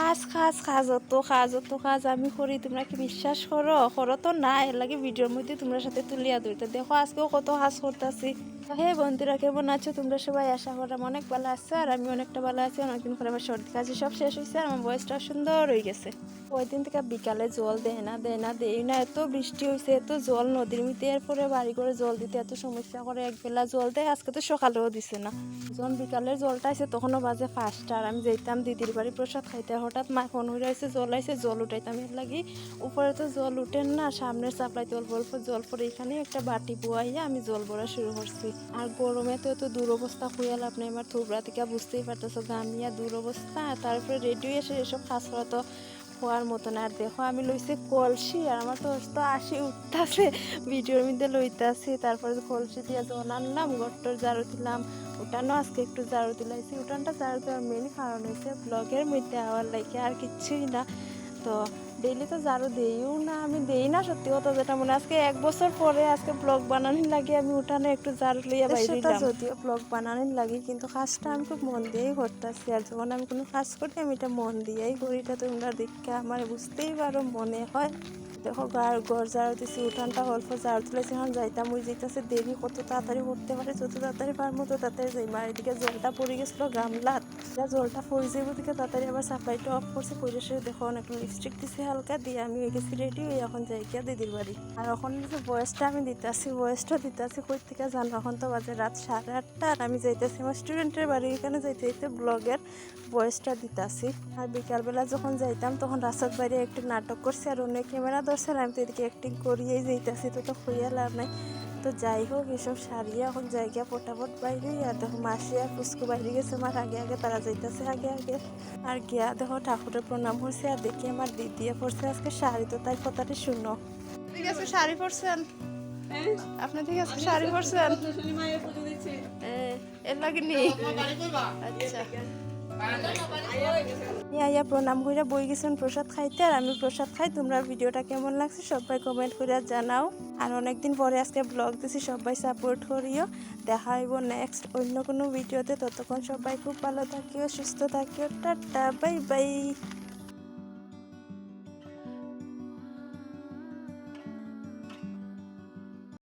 খাস খাস খাস, অত খাস অত খাস, আমি করি, তোমরা কি বিশ্বাস করো? করো তো না এর লাগে ভিডিওর মধ্যে তোমরা সাথে তুলিয়া ধরতে। দেখো, আজকেও কত হাস করতেছি। হে বন্ধুরা, কেমন আছো? তোমরা সবাই আশা করাম অনেক ভালো আছো আর আমি অনেকটা ভালো আছি। অনেকদিন পরে আমার সর্দি কাছে সব শেষ হয়েছে আর আমার বয়সটা সুন্দর হয়ে গেছে। ওই দিন থেকে বিকালে জল দেয় না দেয় না দেয় না। এত বৃষ্টি হয়েছে এত জল নদীর মধ্যে, এরপরে বাড়ি করে জল দিতে এত সমস্যা করে। একবেলা জল দেয়, আজকে তো সকালেও দিছে না। যখন বিকালের জলটা আছে তখনও বাজে পাঁচটা আর আমি যেতাম দিদির বাড়ি প্রসাদ খাইতে। হঠাৎ মা ফোন হয়ে আছে জল আইছে, জল উঠাইতাম। এর লাগি উপরে তো জল উঠেন না, সামনের সাপ্লাইতে অল্প অল্প জল পরে এখানে একটা বাটি বুয়াইয়া আমি জল ভরা শুরু করছি। আর গরমে তো এত দুরবস্থা খুঁয়ে লাভ নেই। আমার থুবরা থেকে বুঝতেই পারতেছো গামিয়া দুরবস্থা। তারপরে রেডিও এসে এসব কাজ করা তো হওয়ার মতন আর দেখো, আমি লইছি কলসি, আর আমার তো তো আসি উঠতেছে। ভিডিওর মধ্যে লইতাছি, তারপরে কলসি দিয়ে জল আনলাম গট্টর জারু দিলাম উঠানো আজকে একটু জারু দিলাইছি। উঠানটা জারু দেওয়ার মেন কারণ হয়েছে ব্লগের মধ্যে আওয়ার লাগে আর কিছুই না। তো ডেইলি তো জারু দেইও না আমি দেই না সত্যি কথা যেটা মনে আজকে এক বছর পরে আজকে ব্লগ বানানোর লাগে আমি উঠানে একটু জারু লইয়া বাইরে যদিও ব্লগ বানানোর লাগে কিন্তু কাজটা আমি খুব মন দিয়েই করতেছি আর যখন আমি কোনো কাজ করি আমি এটা মন দিয়েই করি এটা তোমরা দেখে আমার বুঝতেই পারো মনে হয়। দেখো গার ঘর ঝাড়ু দিছি উঠানটা অল্প ঝাড়ু তুলেছি এখন যাইতাম ওই যেতেছে দেরি কত তাড়াতাড়ি করতে পারে যত তাড়াতাড়ি পারব তো তাড়াতাড়ি যাই মার এদিকে জলটা পড়ে গেছিল গামলাত। জলটা পড়ে যাব দিকে তাড়াতাড়ি আবার সাপ্লাইটা অফ করছে পরে সে দেখো অনেক লিপস্টিক দিছে হালকা দিয়ে আমি হয়ে গেছি রেডি হয়ে এখন যাই গিয়া দিদির বাড়ি আর এখন যে বয়সটা আমি দিতেছি, বয়সটা দিতেছি কই থেকে জানো? এখন তো বাজে রাত সাড়ে আটটা আর আমি যাইতেছি আমার স্টুডেন্টের বাড়ি এখানে যাইতে যাইতে ব্লগের বয়সটা দিতাছি। আর বিকালবেলা যখন যাইতাম, তখন রাস্তার বাইরে একটু নাটক করছি আর অন্য ক্যামেরা ধরছে আর আমি তো এদিকে অ্যাক্টিং করিয়েই যাইতাছি, তো তো হইয়া লাভ নাই। তো যাই হোক এসব সারিয়া এখন জায়গা পটাপট বাইরে। আর দেখো মাসি আর ফুসকু বাইরে গেছে আমার আগে আগে তারা যাইতেছে আগে আগে। আর গিয়া দেখো ঠাকুরের প্রণাম হয়েছে আর দেখি আমার দিদিয়া পড়ছে আজকে শাড়ি তো তাই কথাটি শুনো। ঠিক আছে শাড়ি পরছেন? আপনি ঠিক আছে শাড়ি পরছেন? এর লাগে নি? আচ্ছা। আইয়া প্রণাম কইরা বই গেছেন প্রসাদ খাইতে, আর আমি প্রসাদ খাই। তোমরা ভিডিওটা কেমন লাগছে সবাই কমেন্ট করে জানাও। আর অনেকদিন পরে আজকে ব্লগ দিছি, সবাই সাপোর্ট করিও। দেখা হইব নেক্সট অন্য কোনো ভিডিওতে। ততক্ষণ সবাই খুব ভালো থাকিও, সুস্থ থাকিও। Tata bye bye